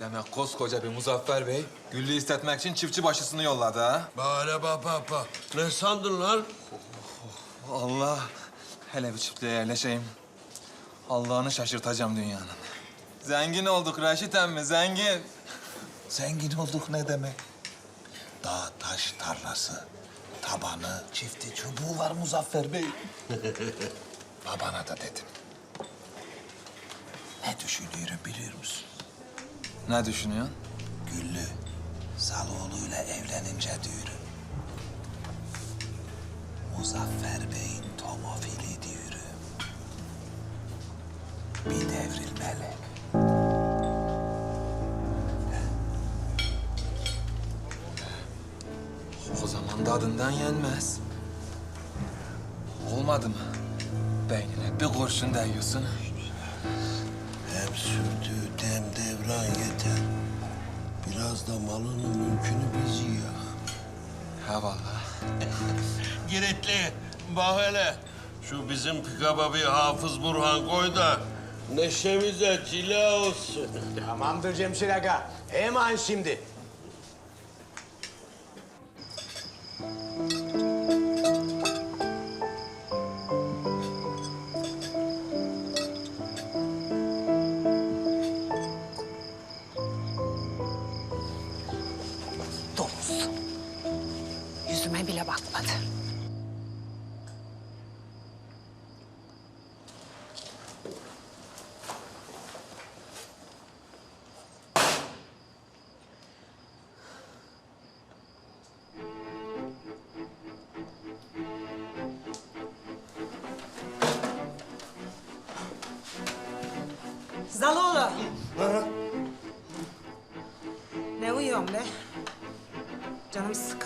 Demek koskoca bir Muzaffer Bey Güllü istetmek için çiftçi başısını yolladı ha? Bana bak bak bak. Ne sandın lan? Allah. Hele bir çiftliğe yerleşeyim. Allah'ını şaşırtacağım dünyanın. Zengin olduk Raşit emmi, zengin. Zengin olduk ne demek? Dağ taş tarlası, tabanı, çifti çubuğu var Muzaffer Bey. Babana da dedim. Ne düşünüyorum biliyor musun? Ne düşünüyorsun? Güllü, Zaloğlu'yla evlenince diyorum. Muzaffer Bey'in tomofili diyorum. Bir devrilmeli. O zaman tadından yenmez. Olmadı mı? Beynine bir kurşun değiyorsun. Hem sürdüğü dem devran yeter. Biraz da malının mülkünü biz yiyor. Ha vallahi. Giritli, bak hele. Şu bizim pikaba bir Hafız Burhan koy da neşemize cila olsun. Tamamdır Cemşir Aga. Hemen şimdi. Yüzüme bile bakmadı. Zaloğlu. Ne uyuyorsun be?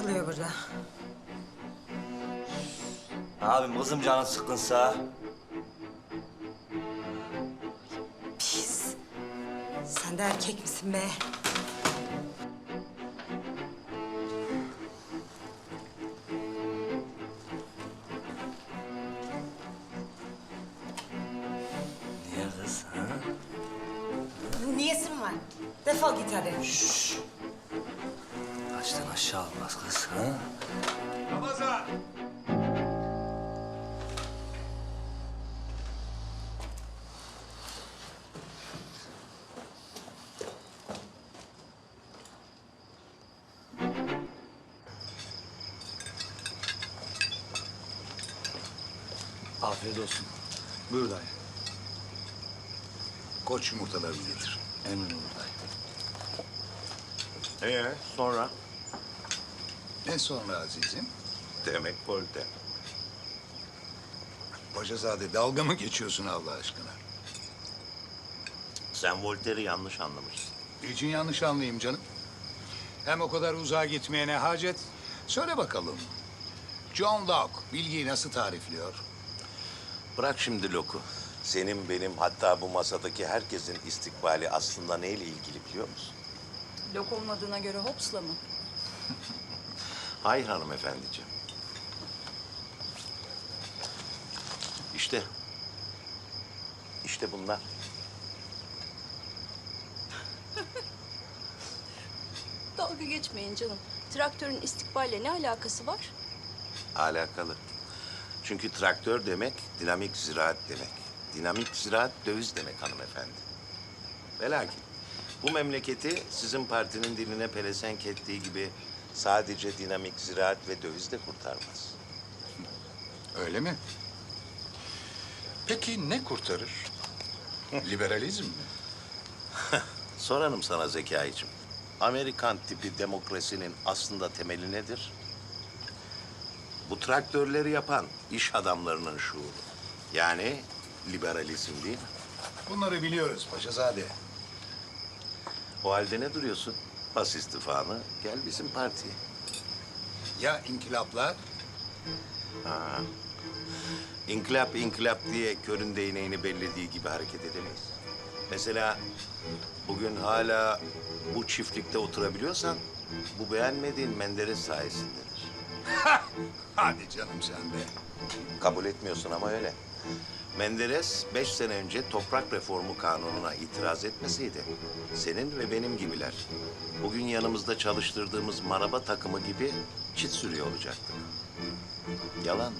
Canım sıkılıyor burada. Abim kızım canın sıkkınsa Pis. Sen de erkek misin be? niye kız? Ha? Niyesin var? Defol git hadi. Baştan aşağı olmaz kız. Ha? Afiyet olsun. Buyur dayı. Koç yumurtalarını getir. Emin olur dayı. Ee, sonra? Ne sonra azizim? Demek Volte. Paşazade dalga mı geçiyorsun Allah aşkına? Sen Voltaire'i yanlış anlamışsın. Niçin yanlış anlayayım canım? Hem o kadar uzağa gitmeye ne hacet? Söyle bakalım. John Locke bilgiyi nasıl tarifliyor? Bırak şimdi Locke'u. Senin, benim, hatta bu masadaki herkesin istikbali aslında neyle ilgili biliyor musun? Lok olmadığına göre Hobbes'la mı? Hayır hanımefendiciğim. İşte. İşte bunlar. Dalga geçmeyin canım. Traktörün istikballe ne alakası var? Alakalı. Çünkü traktör demek dinamik ziraat demek. Dinamik ziraat döviz demek hanımefendi. Ve lakin bu memleketi sizin partinin diline pelesenk ettiği gibi sadece dinamik ziraat ve döviz de kurtarmaz. Öyle mi? Peki ne kurtarır? Liberalizm mi? Sorarım sana Zekai'cim. Amerikan tipi demokrasinin aslında temeli nedir? Bu traktörleri yapan iş adamlarının şuuru. Yani liberalizm değil mi? Bunları biliyoruz Paşazade. O halde ne duruyorsun? Bas istifanı, gel bizim partiye. Ya inkılaplar? İnkılap inkılap diye körün değneğini bellediği gibi hareket edemeyiz. Mesela bugün hala bu çiftlikte oturabiliyorsan bu beğenmediğin Menderes sayesindedir. Hadi canım sen de. Kabul etmiyorsun ama öyle. Menderes beş sene önce toprak reformu kanununa itiraz etmeseydi senin ve benim gibiler bugün yanımızda çalıştırdığımız maraba takımı gibi çit sürüyor olacaktık. Yalan mı?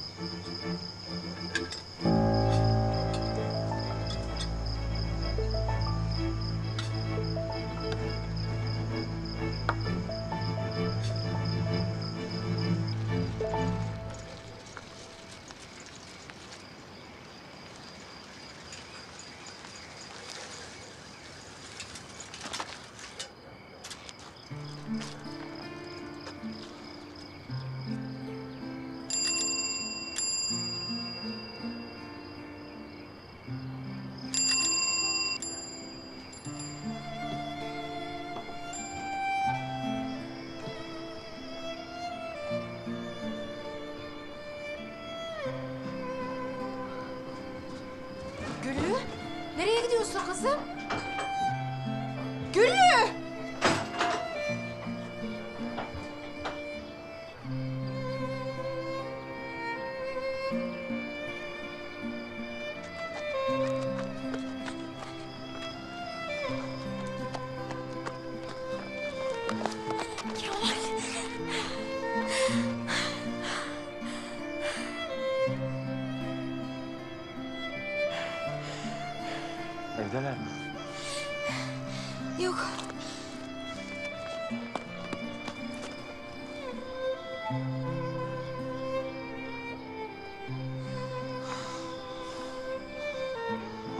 Nereye gidiyorsun kızım?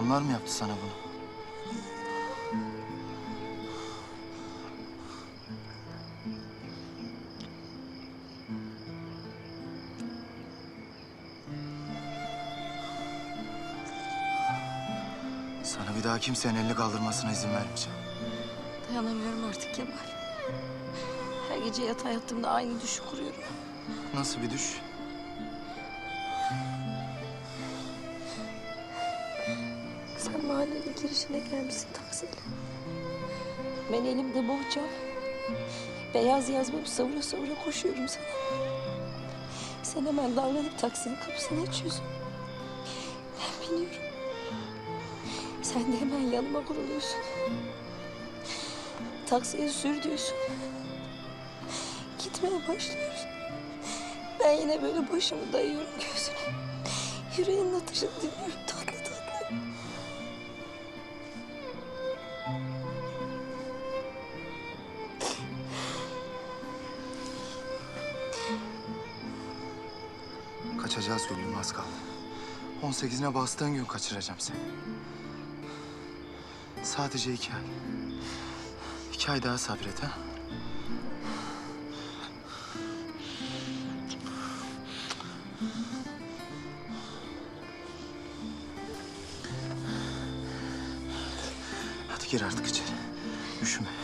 Onlar mı yaptı sana bunu? Sana bir daha kimsenin elini kaldırmasına izin vermeyeceğim. Dayanamıyorum artık Kemal. Her gece yatağa yattığımda aynı düşü kuruyorum. Nasıl bir düş? Sen mahallenin girişine gelmişsin taksiyle. Ben elimde bohça. Beyaz yazmamı savura savura koşuyorum sana. Sen hemen davranıp taksinin kapısını açıyorsun. Ben biniyorum. Sen de hemen yanıma kuruluyorsun. Taksiye sür diyorsun. Gitmeye başlıyoruz. Ben yine böyle başımı dayıyorum göğsüne. Yüreğinin atışını dinliyorum Kaçacağız Güllüm az kaldı. 18'ine bastığın gün kaçıracağım seni. Sadece iki ay. İki ay daha sabret ha. Hadi gir artık içeri. Üşüme.